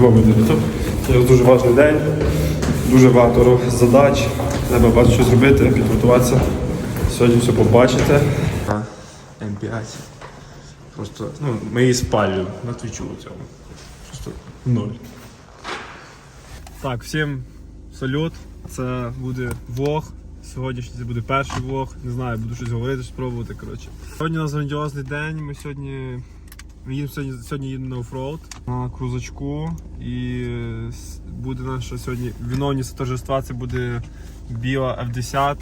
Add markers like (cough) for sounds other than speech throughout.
по-любому йде. Це дуже важний день, дуже багато задач. Треба багато що зробити, підготуватися. Сьогодні все побачите. М5. Просто, ну, ми її спалюємо на твічу у цьому. Просто ноль. Так, всім салют. Це буде влог. Сьогоднішній це буде перший влог. Не знаю, буду щось говорити, спробувати. Коротше. Сьогодні у нас грандіозний день. Ми сьогодні. Ми їдемо сьогодні, сьогодні їдемо на оффроуд на крузачку. І буде наше сьогодні виновність торжества. Це буде біла F10,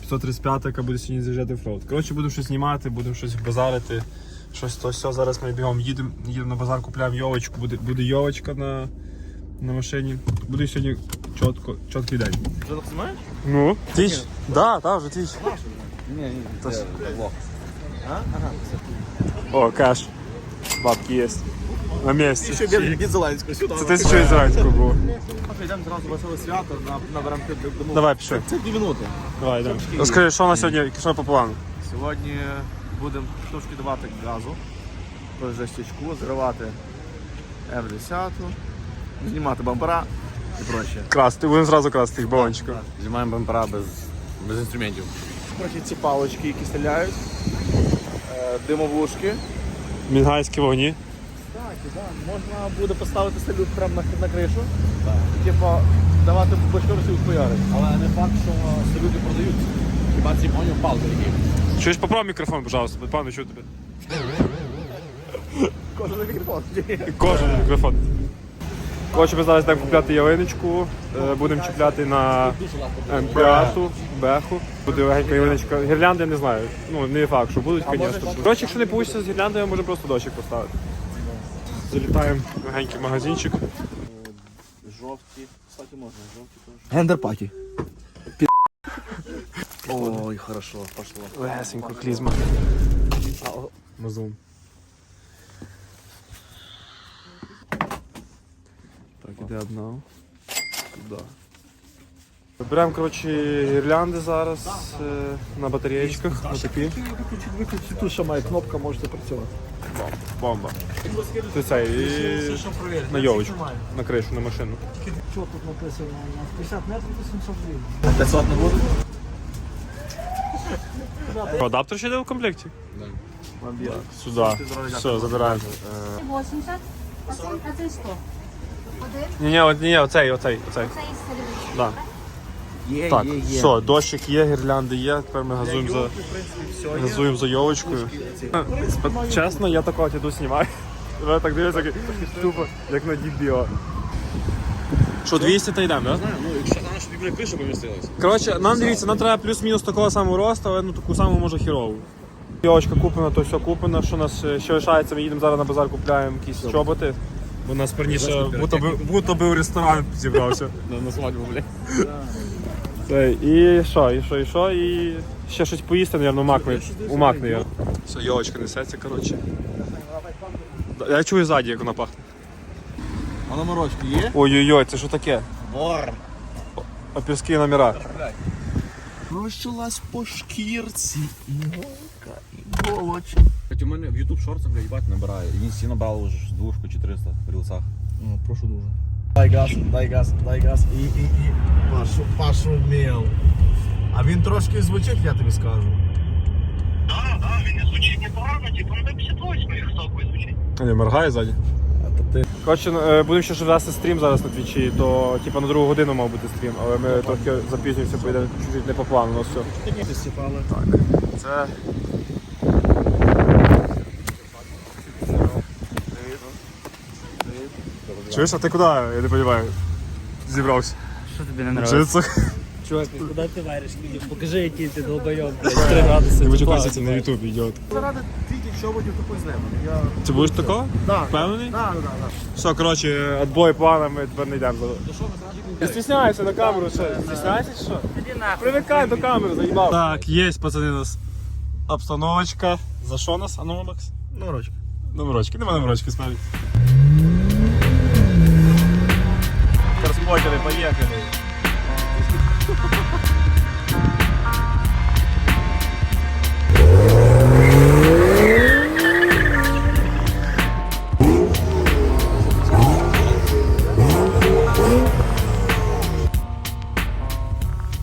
535, яка буде сьогодні заїжджати оффроуд. Коротше, будемо щось знімати, будемо щось базарити. Щось то все. Зараз ми бігом їдемо, їдемо на базар, купляємо йовочку. Буде, буде йовочка на, на машині. Буде сьогодні чітко, чіткий день. Вже знімаєш? Ну, твіч? Да, так, вже твіч. Ні, ні, влог. Ага, все. О, кеш. Бабки є. На місці. Ще більше від Зеленського сюди. Це тисячу ізраїльського було. Йдемо зразу веселе свято, наберемо під домов. Давай, пішли. Це дві минути. Давай, йдемо. Розкажи, що на сьогодні, що по плану? Сьогодні будемо трошки давати газу по жестячку, зривати F10, знімати бампера і проще. Красти, будемо зразу красти їх балончиком. Знімаємо бампера без, без інструментів. Трохи ці палочки, які стріляють, е, димовушки. Мінгайські вогні. Так, і так. Можна буде поставити салют прямо на, на кришу. Типа давати башкорці ухуярить. Але не факт, що салюти продаються. Хіба ці поняв палки які. Чуєш, поправ мікрофон, пожалуйста, пане, чую тебе. Кожен мікрофон. Кожен мікрофон. Коротше, ми зараз йдемо купляти ялиночку, е, будемо чіпляти на М5, беху. Буде легенька ялиночка. Гірлянди я не знаю. Ну, не факт, що будуть, звісно. Коротше, якщо не вийде з гірляндою, можемо просто дощик поставити. Залітаємо в легенький магазинчик. Жовті. Кстати, можна, жовті теж. Гендерпаті. Ой, хорошо, пошло. Легесенько, клізма. Мазун. Так, іде одна. Туди. Вибираємо, коротше, гірлянди зараз е, на батареєчках. Отакі. Виключіть, виключіть, тут ще має кнопка, можете працювати. Бомба. Це це і на йовочку, на кришу, на машину. Що тут написано? На 50 метрів 800 гривень. 500 не буде? Адаптер ще йде в комплекті? Сюди. Все, забираємо. 80, а це, а це 100. Один, Ні, ні, от- ні, оцей, оцей, оцей. це із середини. Да. Є, Так, все, дощик є, гірлянди є, тепер ми газуємо за, газуємо за йовочкою. Чесно, я такого іду знімаю. Ви так дивиться, як тупо, як на дібіо. Що, 200 та йдемо, так? Ну, якщо на нашу біблію кришу помістилась. Коротше, нам дивіться, нам треба плюс-мінус такого самого росту, але ну таку саму може хірову. Йовочка куплена, то все куплено. Що у нас е, ще лишається, ми їдемо зараз на базар, купляємо якісь чоботи. У нас перніше будто би, в ресторан зібрався. (laughs) На, на свадьбу, блядь. (laughs) Це, і що, і що, і що, і ще щось поїсти, мабуть, мак ми, у мак, мабуть. Все, йовочка несеться, коротше. Я чую ззаді, як вона пахне. А номерочки є? Ой-ой-ой, це що таке? Вор. Опірські номера. Прощилась по шкірці, іголка, іголочка. У мене в YouTube блядь, їбать набирає. І всі набрали вже двушку чи 300 в рілсах. Ну, прошу дуже. Дай газ, дай газ, дай газ і, і, і. Пашу, пашу мел. А він трошки звучить, я тобі скажу. Да, да, він звучить непогано, типу, ну 58 їх стоковий звучить. Не моргає ззаді. Ти. Коротше, е, будемо ще ж вести стрім зараз на твічі, то типу на другу годину мав бути стрім, але ми трохи запізнюємося, йде чуть-чуть не по плану, ну все. Ти. Це. Чуєш, а ти куди? Я не розумію. Зібрався. Що тобі не джинсах. Чувак, куди ти вариш? Покажи, який ти долбойоб, блядь. 3 градуси. Не хочу красити на ютуб, ідіот. Заради тільки чоботів тупо з неба. Я... Ти будеш такого? Да. Впевнений? Да, да, да. Все, коротше, відбой плана, ми тепер не йдемо. Ти стісняєшся на камеру, що? Стісняєшся чи що? Привикай до камери, заїбав. Так, є, пацани, у нас обстановочка. За що нас? А ну, Макс? Номерочки. Номерочки, нема номерочки, справді. Розподіли, поїхали.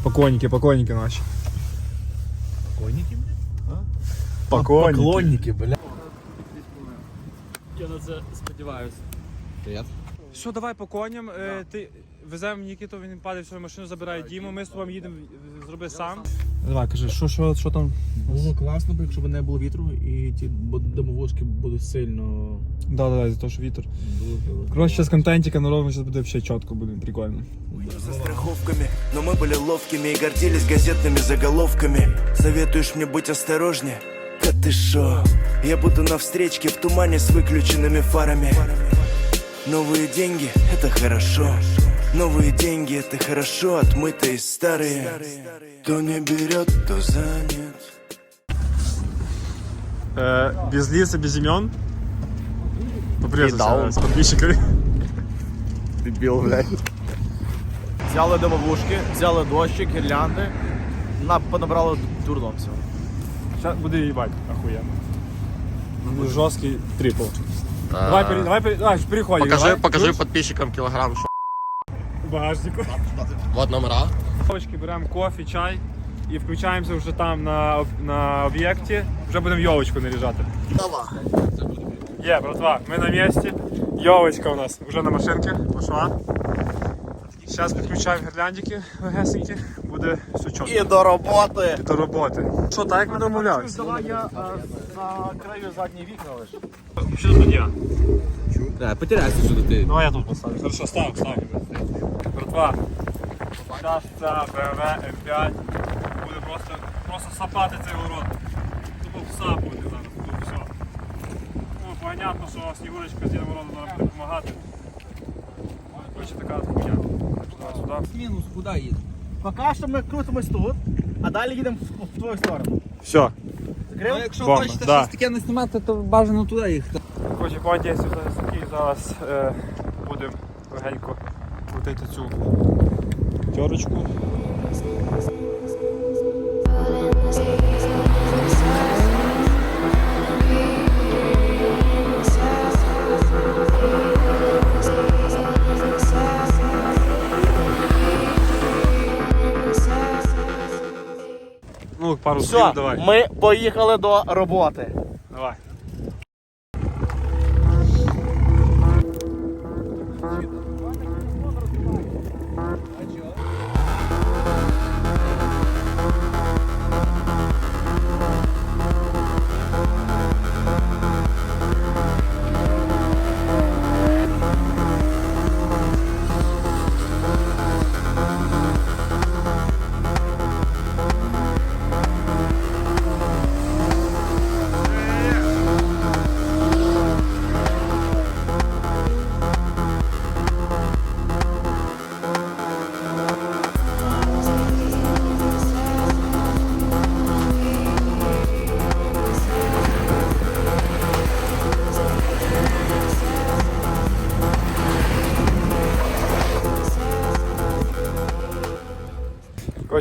Покойники, покойники наші. Покойники, Покойники. Поклонники, бля. Я на це сподіваюся. Все, давай по коням. Е, ти веземо Нікіту, він падає в свою машину, забирає Діму, ми з тобою їдемо, е, зроби сам. Давай, кажи, що, що, що там? Було класно, бо якщо б не було вітру, і ті бо- домовушки будуть сильно. Да, да, да, за те, що вітер. дуже- Коротше, зараз контентика наробимо, зараз буде ще чітко, буде прикольно. со страховками Но мы были ловкими и гордились газетными заголовками Советуешь мне быть осторожнее? Да ты шо? Я буду на встречке в тумане с выключенными фарами Новые деньги — это хорошо Новые деньги — это хорошо, отмытые старые То не берет, то занят Е, без лица, без имен. Поприветствуйся с подписчиками. Дебіл, блядь. Взяли домовушки, взяли дощик, гірлянди, на, понабрали дурдом всього. Сейчас буде їбать, охуєнно. Буде жорсткий трипл. Давай, пере, давай, пере, давай, переходи. Покажи, давай. покажи Ключ подписчикам кілограм, що в багажнику. вот номера. Кавочки беремо кофе, чай і включаємося вже там на, на об'єкті. Вже будемо йовочку наріжати. Є, братва, ми на місці. Йовочка у нас вже на машинці пішла. Зараз підключаємо гірляндики легесенькі, буде все чітко. І до роботи! І до роботи. Що, так як ми домовлялися? Давай я на краю задні вікна лише. Що тут я? Да, потеряйся, що ти. Давай я тут поставлю. Хорошо, став, став. Братва, зараз ця BMW M5 буде просто, просто сапати цей город. Тупо пса буде зараз, тут все. Ну, понятно, що Снігурочка з Морозом нам буде допомагати. Короче, така хуйня. Давай сюди. Мінус, куди їде? Поки що ми крутимось тут, а далі їдемо в, в твою сторону. Все, Закрив? якщо Бомба, хочете да. щось таке не знімати, то бажано туди їхати. Короче, по Одесі зараз зараз е, будемо легенько крутити цю тьорочку. Ну, пару слів Все, давай. ми поїхали до роботи.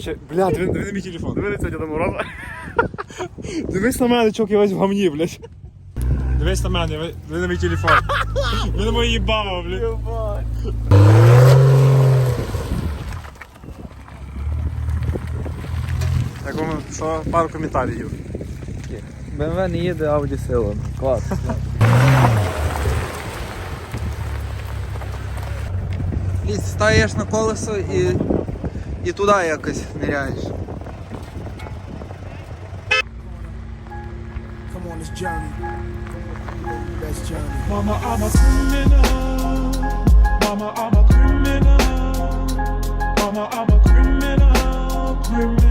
Короче, бля, диви, диви на мій телефон. Диви на це Мороза. (laughs) Дивись на мене, чок, я весь в гамні, блядь. Дивись на мене, ви- на мій телефон. (laughs) Ви на мої баба, блядь. Так, вам, що, пару коментарів. БМВ не їде, Ауді сила. Клас. Ліс, стаєш на колесо і, і туди якось ниряєш. Come on this journey Best journey Mama, I'm a criminal. Mama, I'm a criminal. Mama, I'm a criminal, criminal, criminal.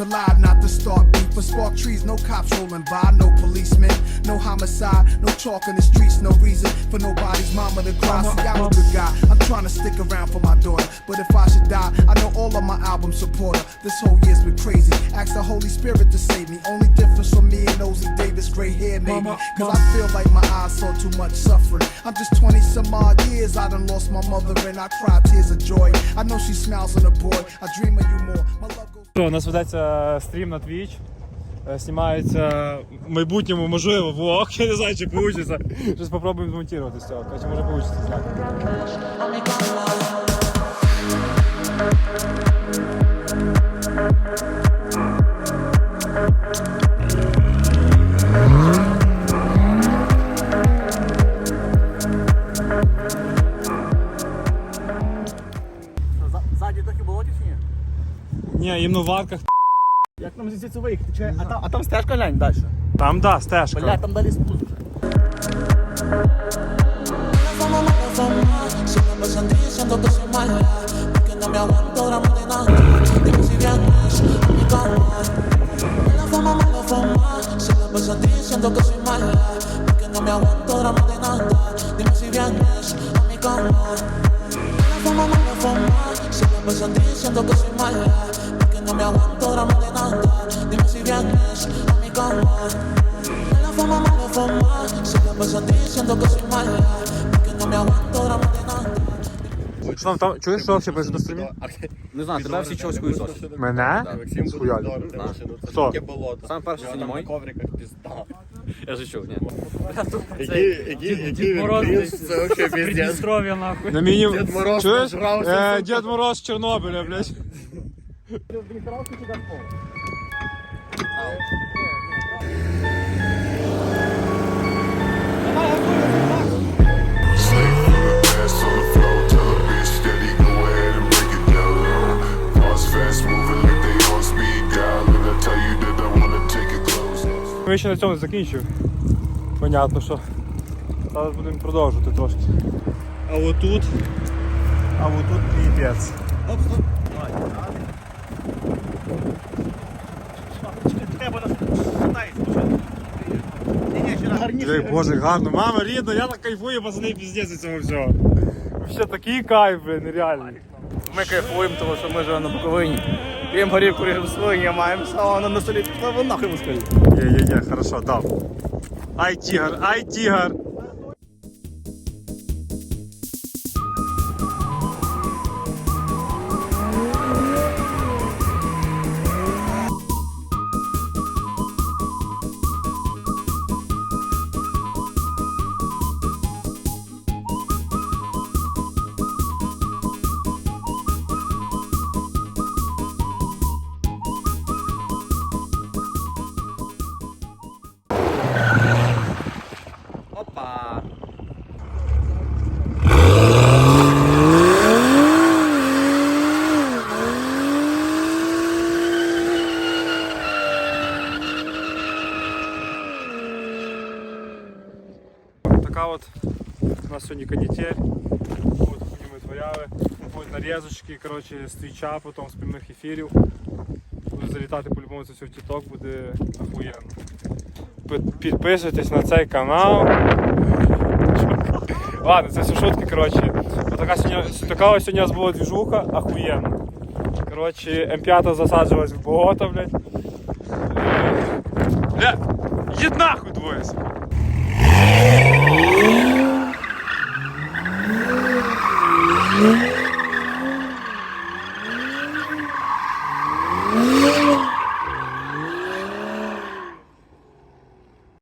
Collide, not to start beef. For spark trees, no cops rolling by, no policemen, no homicide, no talk in the streets, no reason for nobody's mama to cry. See, I'm a good guy. I'm trying to stick around for my daughter, but if I should die, I know all of my album supporter. This whole year's been crazy. Ask the Holy Spirit to save me. Only difference from me and Nosy Davis, gray hair maybe. Cause I feel like my eyes saw too much suffering. I'm just 20 some odd years. I done lost my mother and I cry tears of joy. I know she smiles on the boy. I dream of you more. У нас ведеться стрім на Twitch. Е, Знімається в майбутньому, можливо, влог. (laughs) Я не знаю, чи вийде. Щось спробуємо змонтувати з цього. Чи може вийде зняти. Варках. Як нам звідси виїхати? Чи- А там, а там стежка глянь далі. Там, да, стежка. Бля, там далі спуск. Siempre me sentí diciendo que soy mala me aguanto drama de nada Dime si vienes a mi cama La fama, mala fama Siempre me sentí diciendo que soy mala Porque no me aguanto drama de nada Dime si vienes a mi cama La fama, me diciendo que soy mala Porque no me aguanto la fama, Siempre me sentí diciendo que soy mala Porque no me aguanto drama de nada Що там, там чуєш, що взагалі пише на стрімі? Не знаю, тебе всі чогось хуйсосять. Мене? Схуяль. Хто? Саме перший сьогодні мой. Я же чув, ні. На міні... Чуєш? Е, Дід Мороз з Чорнобиля, блядь. Ми ще на цьому закінчив. Понятно, що. Зараз будемо продовжувати трошки. А отут. А отут піпець. Ей, Боже, гарно. Мама рідна, я так кайфую, пацани, піздець від цього всього. Вообще такий кайф, блин, нереальний. Ми кайфуємо, тому що ми живемо на Буковині. П'ємо горівку, ріжемо свині, маємо сало на селі. Пішли ви нахуй москалі. Є-є-є, хорошо, дав. Ай, тігр, ай, тігр. Така от у нас сьогодні канітель. От ми творяли. Будуть нарізочки, коротше, з твіча, потім з прямих ефірів. Буду залітати по-любому це все в TikTok, буде охуєнно. Підписуйтесь на цей канал. (laughs) Ладно, це все шутки, коротше. Така, сьогодні, така ось сьогодні у нас була двіжуха, охуєнно. Коротше, М5 засаджувалась в болото, блядь. Бля, їдь нахуй двоє. Mm-hmm. (gasps) (gasps) (gasps) (laughs)